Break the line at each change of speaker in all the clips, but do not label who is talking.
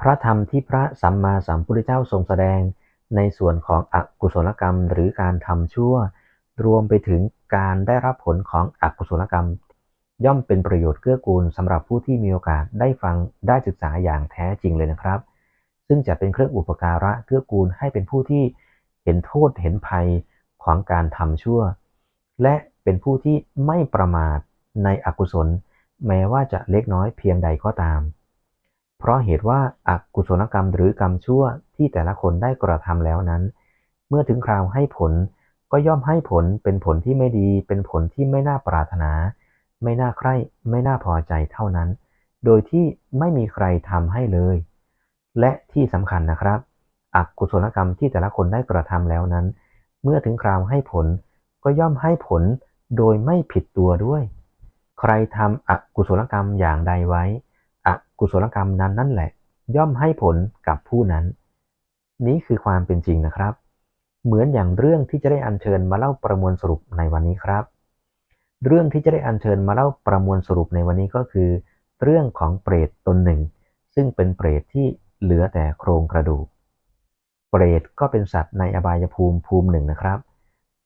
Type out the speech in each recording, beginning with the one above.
พระธรรมที่พระสัมมาสัมพุทธเจ้าทรงแสดง ในส่วนของอกุศลกรรมหรือการทำชั่ว รวมไปถึงการได้รับผลของอกุศลกรรม ย่อมเป็นประโยชน์เกื้อกูลสำหรับผู้ที่มีโอกาสได้ฟังได้ศึกษาอย่างแท้จริงเลยนะครับ ซึ่งจะเป็นเครื่องอุปการะเกื้อกูลให้เป็นผู้ที่เห็นโทษเห็นภัยของการทำชั่ว และเป็นผู้ที่ไม่ประมาทในอกุศล แม้ว่าจะเล็กน้อยเพียงใดก็ตาม เพราะเหตุว่าอากุศลกรรมหรือกรรมชั่วที่แต่ละคนได้กระทำแล้วนั้น เมื่อถึงคราวให้ผลก็ย่อมให้ผลเป็นผลที่ไม่ดี เป็นผลที่ไม่น่าปรารถนา ไม่น่าใคร่ ไม่น่าพอใจเท่านั้น โดยที่ไม่มีใครทำให้เลย และที่สำคัญนะครับอกุศลกรรมที่แต่ละคนได้กระทำแล้วนั้น เมื่อถึงคราวให้ผลก็ย่อมให้ผลโดยไม่ผิดตัวด้วย ใครทำอกุศลกรรมอย่างใดไว้ กุศลกรรมนั้นนั่นแหละ ย่อมให้ผลกับผู้นั้น นี้คือความเป็นจริงนะครับ เหมือนอย่างเรื่องที่จะได้อัญเชิญมาเล่าประมวลสรุปในวันนี้ครับ เรื่องที่จะได้อัญเชิญมาเล่าประมวลสรุปในวันนี้ก็คือ เรื่องของเปรตตนหนึ่ง ซึ่งเป็นเปรตที่เหลือแต่โครงกระดูก เปรตก็เป็นสัตว์ในอบายภูมิภูมิหนึ่งนะครับ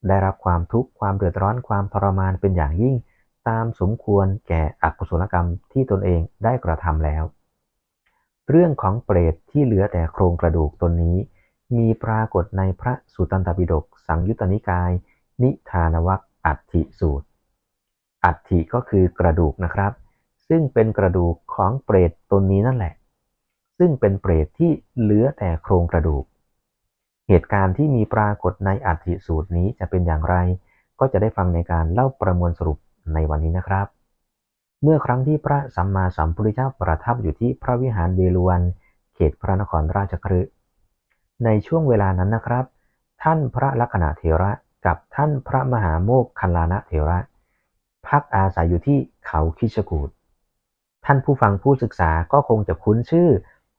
ได้รับความทุกข์ความเดือดร้อนความทรมานเป็นอย่างยิ่ง ตามสมควรแก่อกุศลกรรมที่ตนเองได้กระทำแล้ว เรื่องของเปรตที่เหลือแต่โครงกระดูกตนนี้ มีปรากฏในพระสุตตันตปิฎกสังยุตตนิกาย นิทานวัคอัตถิสูตร อัตถิก็คือกระดูกนะครับ ซึ่งเป็นกระดูกของเปรตตนนี้นั่นแหละ ซึ่งเป็นเปรตที่เหลือแต่โครงกระดูก เหตุการณ์ที่มีปรากฏในอัตถิสูตรนี้จะเป็นอย่างไร ก็จะได้ฟังในการเล่าประมวลสรุป ในวันนี้นะครับ เมื่อครั้งที่พระสัมมาสัมพุทธเจ้าประทับอยู่ที่พระวิหารเวฬุวันเขตพระนครราชคฤห์ในช่วงเวลานั้นนะครับ ท่านพระลักษณะเถระกับท่านพระมหาโมกคัลลานะเถระ พักอาศัยอยู่ที่เขาคิชกูดท่านผู้ฟังผู้ศึกษาก็คงจะคุ้นชื่อ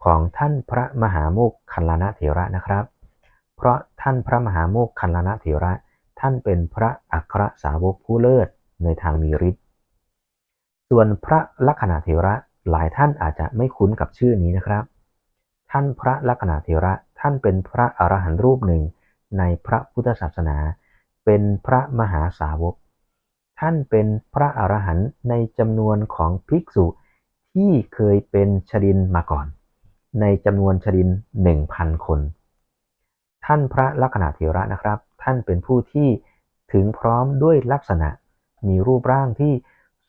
ของท่านพระมหาโมกคัลลานะเถระนะครับ เพราะท่านพระมหาโมกคัลลานะเถระ ท่านเป็นพระอัครสาวกผู้เลิศ ในทางมีฤทธิ์ ส่วนพระลักษณะเถระหลายท่านอาจจะไม่คุ้นกับชื่อนี้นะครับ ท่านพระลักษณะเถระท่านเป็นพระอรหันต์รูปหนึ่งในพระพุทธศาสนา เป็นพระมหาสาวก ท่านเป็นพระอรหันต์ในจำนวนของภิกษุที่เคยเป็นชดินมาก่อน ในจำนวนชดินหนึ่งพันคน ท่านพระลักษณะเถระนะครับ ท่านเป็นผู้ที่ถึงพร้อมด้วยลักษณะ มีรูปร่างที่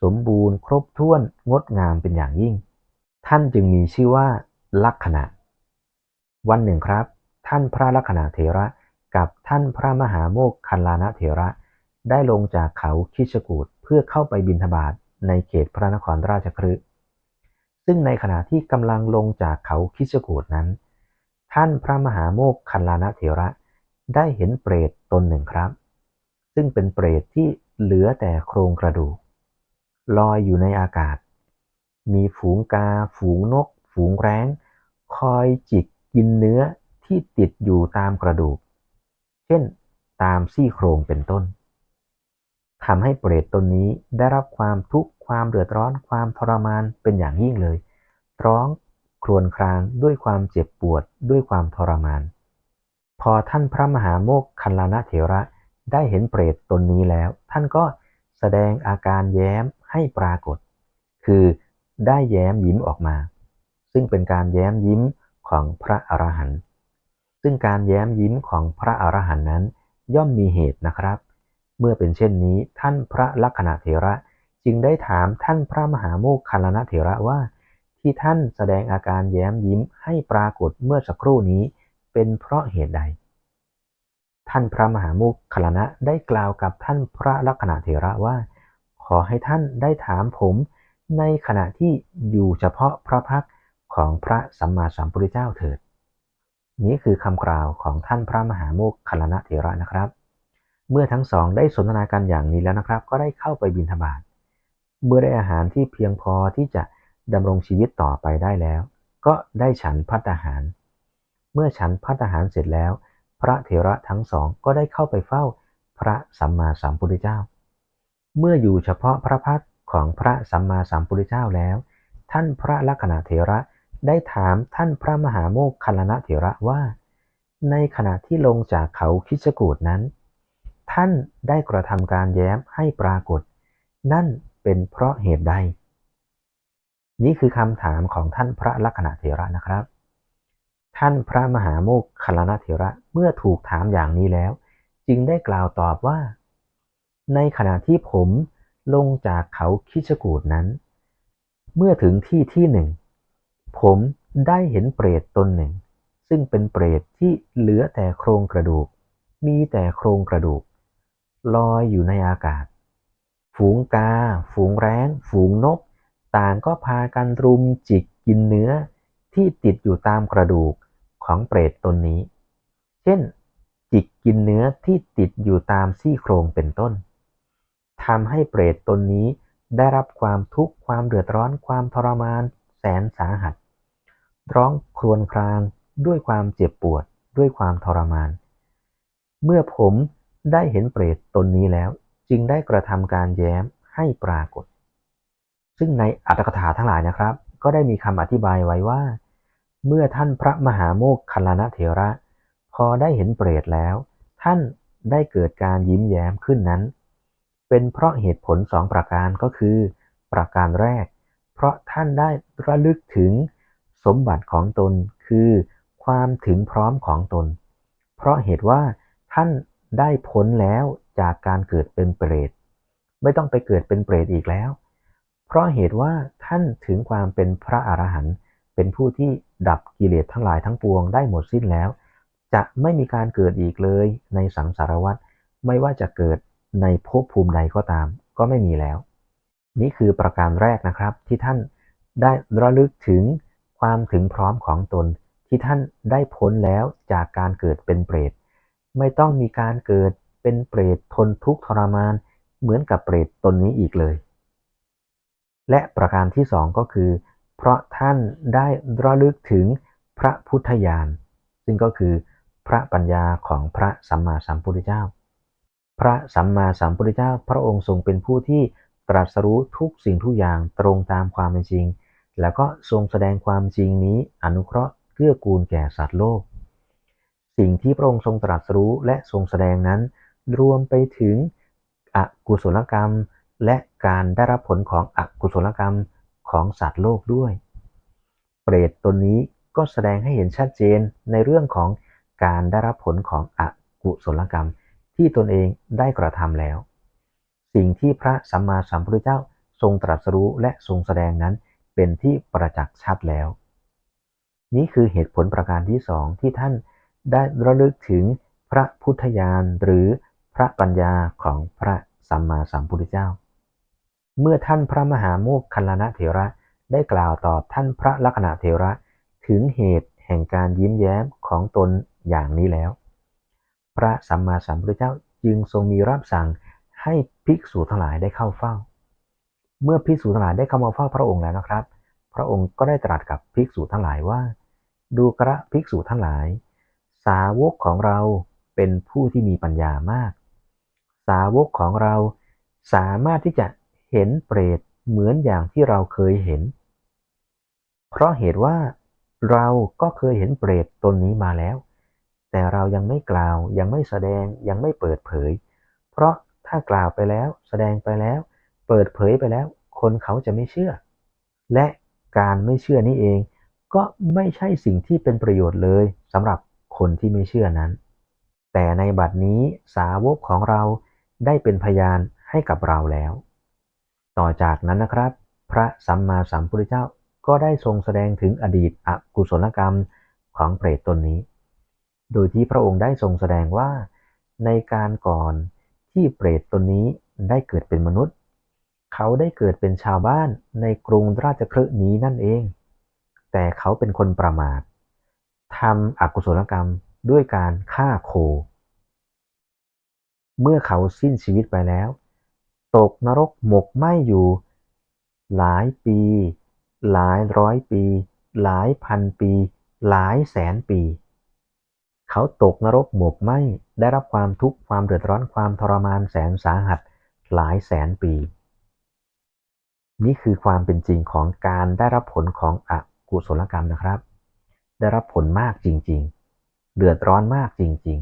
สมบูรณ์ครบถ้วนงดงามเป็นอย่างยิ่ง ท่านจึงมีชื่อว่าลักษณะ วันหนึ่งครับ ท่านพระลักษณะเถระกับท่านพระมหาโมกคัลลานะเถระ ได้ลงจากเขาคิชกูดเพื่อเข้าไปบินทบาทในเขตพระนครราชคฤห์ซึ่งในขณะที่กำลังลงจากเขาคิชกูดนั้น ท่านพระมหาโมกคัลลานะเถระ ได้เห็นเปรตตนหนึ่งครับ ซึ่งเป็นเปรตที่ เหลือแต่โครงกระดูก ลอยอยู่ในอากาศ มีฝูงกา ฝูงนก ฝูงแร้ง คอยจิกกินเนื้อที่ติดอยู่ตามกระดูก เช่น ตามซี่โครงเป็นต้นทำให้เปรตตนนี้ได้รับความทุกข์ความเดือดร้อนความทรมานเป็นอย่างยิ่งเลย ร้องครวญครางด้วยความเจ็บปวดด้วยความทรมาน พอท่านพระมหาโมกคัลลานะเถระ ได้เห็นเปรตตนนี้แล้ว ท่านก็แสดงอาการแย้มให้ปรากฏ คือได้แย้มยิ้มออกมา ซึ่งเป็นการแย้มยิ้มของพระอรหันต์ซึ่งการแย้มยิ้มของพระอรหันต์นั้น ย่อมมีเหตุนะครับ เมื่อเป็นเช่นนี้ท่านพระลักษณะเถระจึงได้ถามท่านพระมหาโมกคัลลานะเถระว่า ที่ท่านแสดงอาการแย้มยิ้มให้ปรากฏเมื่อสักครู่นี้เป็นเพราะเหตุใด ท่านพระมหาโมกคัลลานะได้กล่าวกับท่านพระลักษณะเถระว่า ขอให้ท่านได้ถามผม ในขณะที่อยู่เฉพาะพระพักของพระสัมมาสัมพุทธเจ้าเถิด นี้คือคำกล่าวของท่านพระมหาโมกคลลานะเถระนะครับ เมื่อทั้งสองได้สนทนากันอย่างนี้แล้วนะครับ ก็ได้เข้าไปบิณฑบาตเมื่อได้อาหารที่เพียงพอที่จะดำรงชีวิตต่อไปได้แล้ว ก็ได้ฉันพัตตาหาร เมื่อฉันพัตตาหารเสร็จแล้ว พระเถระทั้งสองก็ได้เข้าไปเฝ้าพระสัมมาสัมพุทธเจ้า เมื่ออยู่เฉพาะพระพักของพระสัมมาสัมพุทธเจ้าแล้ว ท่านพระลักษณะเถระได้ถามท่านพระมหาโมคคัลลนะเถระว่า ในขณะที่ลงจากเขาคิชกูดนั้น ท่านได้กระทำการแย้มให้ปรากฏ นั่นเป็นเพราะเหตุใด นี่คือคำถามของท่านพระลักษณะเถระนะครับ ท่านพระมหาโมคคัลนะเถระเมื่อถูกถามอย่างนี้แล้ว จึงได้กล่าวตอบว่า ในขณะที่ผมลงจากเขาคิชกูดนั้น เมื่อถึงที่ที่หนึ่ง ผมได้เห็นเปรตตนหนึ่ง ซึ่งเป็นเปรตที่เหลือแต่โครงกระดูก มีแต่โครงกระดูก ลอยอยู่ในอากาศ ฝูงกา ฝูงแร้ง ฝูงนก ต่างก็พากันรุมจิกกินเนื้อที่ติดอยู่ตามกระดูก ของเปรตตนนี้ เช่น จิกกินเนื้อที่ติดอยู่ตามซี่โครงเป็นต้นทำให้เปรตตนนี้ได้รับความทุกข์ความเดือดร้อนความทรมาน แสนสาหัส ร้องครวญครางด้วยความเจ็บปวดด้วยความทรมาน เมื่อผมได้เห็นเปรตตนนี้แล้ว จึงได้กระทำการแย้มให้ปรากฏ ซึ่งในอัตถกถาทั้งหลายนะครับ ก็ได้มีคำอธิบายไว้ว่า เมื่อท่านพระมหาโมคคัลลานะเถระ พอได้เห็นเปรตแล้ว ท่านได้เกิดการยิ้มแย้มขึ้นนั้น เป็นเพราะเหตุผลสองประการก็คือ ประการแรก เพราะท่านได้ระลึกถึงสมบัติของตนคือความถึงพร้อมของตน เพราะเหตุว่าท่านได้พ้นแล้วจากการเกิดเป็นเปรต ไม่ต้องไปเกิดเป็นเปรตอีกแล้ว เพราะเหตุว่าท่านถึงความเป็นพระอรหันต์เป็นผู้ที่ ดับกิเลสทั้งหลายทั้งปวงได้หมดสิ้นแล้ว จะไม่มีการเกิดอีกเลยในสังสารวัฏไม่ว่าจะเกิดในภพภูมิใดก็ตาม ก็ไม่มีแล้ว นี่คือประการแรกนะครับที่ท่านได้ระลึกถึงความถึงพร้อมของตนที่ท่านได้พ้นแล้วจากการเกิดเป็นเปรต ไม่ต้องมีการเกิดเป็นเปรตทนทุกข์ทรมาน เหมือนกับเปรตตนนี้อีกเลย และประการที่สองก็คือ เพราะท่านได้ระลึกถึงพระพุทธญาณซึ่งก็คือพระปัญญาของพระสัมมาสัมพุทธเจ้า พระสัมมาสัมพุทธเจ้า พระองค์ทรงเป็นผู้ที่ตรัสรู้ทุกสิ่งทุกอย่างตรงตามความเป็นจริง แล้วก็ทรงแสดงความจริงนี้อนุเคราะห์เกื้อกูลแก่สัตว์โลก สิ่งที่พระองค์ทรงตรัสรู้และทรงแสดงนั้น รวมไปถึงอกุศลกรรม และการได้รับผลของอกุศลกรรม ของสัตว์โลกด้วย เปรตตนนี้ก็แสดงให้เห็นชัดเจนในเรื่องของการได้รับผลของอกุศลกรรมที่ตนเองได้กระทำแล้ว สิ่งที่พระสัมมาสัมพุทธเจ้าทรงตรัสรู้และทรงแสดงนั้นเป็นที่ประจักษ์ชัดแล้ว นี่คือเหตุผลประการที่สองที่ท่านได้ระลึกถึงพระพุทธญาณหรือพระปัญญาของพระสัมมาสัมพุทธเจ้า เมื่อท่านพระมหาโมคคัลลนะเถระได้กล่าวตอบท่านพระลักษณะเถระถึงเหตุแห่งการยิ้มแย้มของตนอย่างนี้แล้ว พระสัมมาสัมพุทธเจ้าจึงทรงมีรับสั่งให้ภิกษุทั้งหลายได้เข้าเฝ้า เมื่อภิกษุทั้งหลายได้เข้ามาเฝ้าพระองค์แล้วนะครับ พระองค์ก็ได้ตรัสกับภิกษุทั้งหลายว่า ดูกระภิกษุทั้งหลาย สาวกของเราเป็นผู้ที่มีปัญญามาก สาวกของเราสามารถที่จะ เห็นเปรตเหมือนอย่างที่เราเคยเห็น เพราะเหตุว่าเราก็เคยเห็นเปรตตนนี้มาแล้ว แต่เรายังไม่กล่าวยังไม่แสดงยังไม่เปิดเผย เพราะถ้ากล่าวไปแล้ว แสดงไปแล้ว เปิดเผยไปแล้ว คนเขาจะไม่เชื่อ และการไม่เชื่อนี้เอง ก็ไม่ใช่สิ่งที่เป็นประโยชน์เลยสำหรับคนที่ไม่เชื่อนั้น แต่ในบัดนี้สาวกของเราได้เป็นพยานให้กับเราแล้ว ต่อจากนั้นนะครับ พระสัมมาสัมพุทธเจ้าก็ได้ทรงแสดงถึงอดีตอกุศลกรรมของเปรตตนนี้ โดยที่พระองค์ได้ทรงแสดงว่า ในการก่อนที่เปรตตนนี้ได้เกิดเป็นมนุษย์ เขาได้เกิดเป็นชาวบ้านในกรุงราชคฤห์นี้นั่นเอง แต่เขาเป็นคนประมาททำอกุศลกรรมด้วยการฆ่าโค เมื่อเขาสิ้นชีวิตไปแล้ว ตกนรกหมกไหมอยู่ หลายปี หลายร้อยปี หลายพันปี หลายแสนปี เขาตกนรกหมกไหมได้รับความทุกข์ความเดือดร้อนความทรมานแสนสาหัส หลายแสนปี นี่คือความเป็นจริงของการได้รับผลของอกุศลกรรมนะครับ ได้รับผลมากจริง ๆ เดือดร้อนมากจริง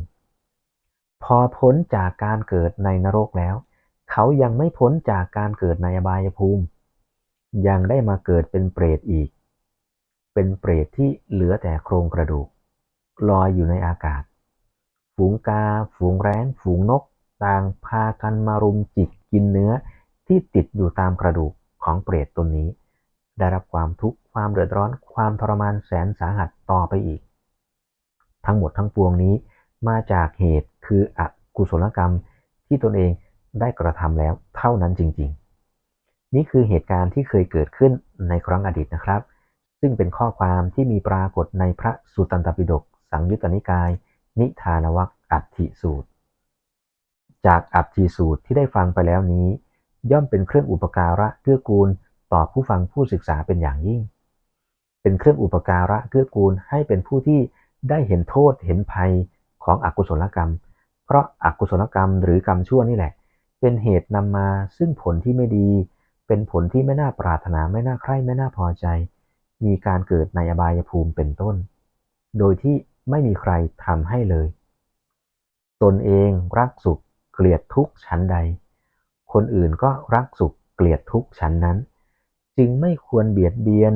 ๆ พอพ้นจากการเกิดในนรกแล้ว เขายังไม่พ้นจากการเกิดในอบายภูมิ ยังได้มาเกิดเป็นเปรตอีก เป็นเปรตที่เหลือแต่โครงกระดูก ลอยอยู่ในอากาศ ฝูงกา ฝูงแร้ง ฝูงนก ต่างพากันมารุมจิกกินเนื้อที่ติดอยู่ตามกระดูกของเปรตตนนี้ ได้รับความทุกข์ ความเดือดร้อน ความทรมานแสนสาหัสต่อไปอีก ทั้งหมดทั้งปวงนี้มาจากเหตุคืออกุศลกรรมที่ตนเอง ได้กระทำแล้วเท่านั้นจริง ๆ นี่คือเหตุการณ์ที่เคยเกิดขึ้นในครั้งอดีตนะครับ ซึ่งเป็นข้อความที่มีปรากฏในพระสุตตันตปิฎกสังยุตตนิกาย นิทานวัคอัตถิสูตร จากอัตถิสูตรที่ได้ฟังไปแล้วนี้ ย่อมเป็นเครื่องอุปการะเกื้อกูลต่อผู้ฟังผู้ศึกษาเป็นอย่างยิ่ง เป็นเครื่องอุปการะเกื้อกูลให้เป็นผู้ที่ได้เห็นโทษเห็นภัยของอกุศลกรรม เพราะอากุศลกรรมหรือกรรมชั่วนี่แหละ เป็นเหตุนำมาซึ่งผลที่ไม่ดี เป็นผลที่ไม่น่าปรารถนาไม่น่าใคร่ไม่น่าพอใจ มีการเกิดในอบายภูมิเป็นต้น โดยที่ไม่มีใครทำให้เลย ตนเองรักสุขเกลียดทุกข์ชั้นใด คนอื่นก็รักสุขเกลียดทุกข์ชั้นนั้น จึงไม่ควรเบียดเบียน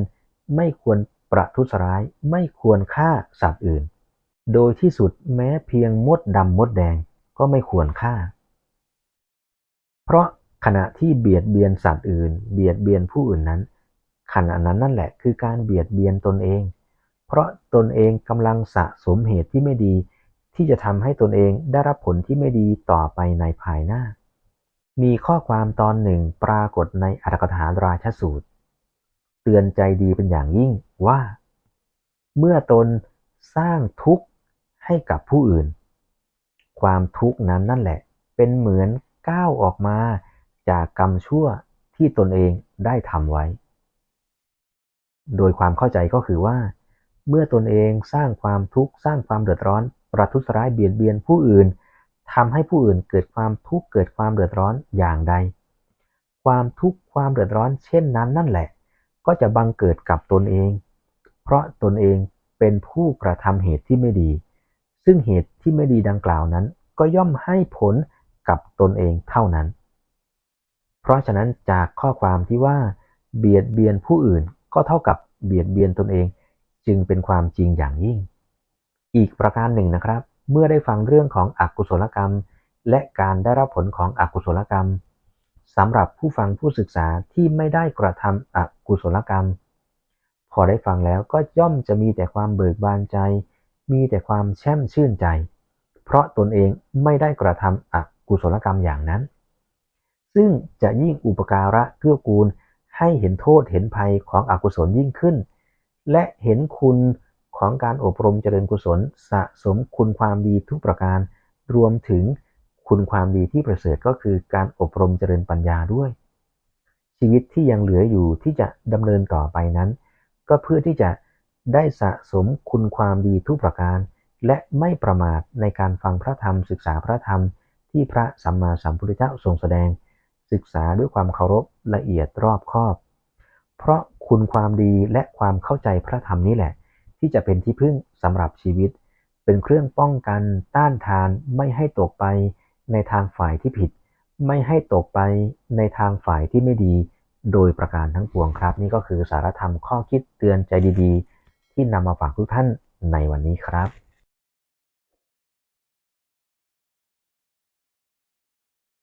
ไม่ควรประทุษร้าย ไม่ควรฆ่าสัตว์อื่น โดยที่สุดแม้เพียงมดดำมดแดงก็ไม่ควรฆ่า เพราะขณะที่เบียดเบียนสัตว์อื่น เบียดเบียนผู้อื่นนั้น ขณะนั้นนั่นแหละคือการเบียดเบียนตนเอง เพราะตนเองกำลังสะสมเหตุที่ไม่ดี ที่จะทำให้ตนเองได้รับผลที่ไม่ดีต่อไปในภายหน้า มีข้อความตอนหนึ่งปรากฏในอัตถกถาราชสูตร เตือนใจดีเป็นอย่างยิ่งว่า เมื่อตนสร้างทุกข์ให้กับผู้อื่น ความทุกข์นั้นนั่นแหละเป็นเหมือน ก้าวออกมาจากกรรมชั่วที่ตนเองได้ทำไว้ โดยความเข้าใจก็คือว่า เมื่อตนเองสร้างความทุกข์สร้างความเดือดร้อน ประทุษร้ายเบียดเบียนผู้อื่นทำให้ผู้อื่นเกิดความทุกข์เกิดความเดือดร้อนอย่างใด ความทุกข์ความเดือดร้อนเช่นนั้นนั่นแหละ ก็จะบังเกิดกับตนเอง เพราะตนเองเป็นผู้กระทำเหตุที่ไม่ดี ซึ่งเหตุที่ไม่ดีดังกล่าวนั้น ก็ย่อมให้ผล กับตนเองเท่านั้น เพราะฉะนั้นจากข้อความที่ว่า เบียดเบียนผู้อื่นก็เท่ากับเบียดเบียนตนเองจึงเป็นความจริงอย่างยิ่ง อีกประการหนึ่งนะครับ เมื่อได้ฟังเรื่องของอกุศลกรรม และการได้รับผลของอกุศลกรรมสำหรับผู้ฟังผู้ศึกษาที่ไม่ได้กระทำอกุศลกรรม พอได้ฟังแล้วก็ย่อมจะมีแต่ความเบิกบานใจ มีแต่ความแช่มชื่นใจ เพราะตนเองไม่ได้กระทำอ กุศลกรรมอย่างนั้น ซึ่งจะยิ่งอุปการะเกื้อกูลให้เห็นโทษเห็นภัยของอกุศลยิ่งขึ้น และเห็นคุณของการอบรมเจริญกุศลสะสมคุณความดีทุกประการ รวมถึงคุณความดีที่ประเสริฐก็คือการอบรมเจริญปัญญาด้วย ชีวิตที่ยังเหลืออยู่ที่จะดำเนินต่อไปนั้น ก็เพื่อที่จะได้สะสมคุณความดีทุกประการ และไม่ประมาทในการฟังพระธรรมศึกษาพระธรรม ที่พระสัมมาสัมพุทธเจ้าทรงแสดง ศึกษาด้วยความเคารพละเอียดรอบคอบ เพราะคุณความดีและความเข้าใจพระธรรมนี้แหละ ที่จะเป็นที่พึ่งสำหรับชีวิต เป็นเครื่องป้องกันต้านทานไม่ให้ตกไปในทางฝ่ายที่ผิด ไม่ให้ตกไปในทางฝ่ายที่ไม่ดี โดยประการทั้งปวงครับ นี่ก็คือสารธรรมข้อคิดเตือนใจดี ๆ ที่นำมาฝากทุกท่านในวันนี้ครับ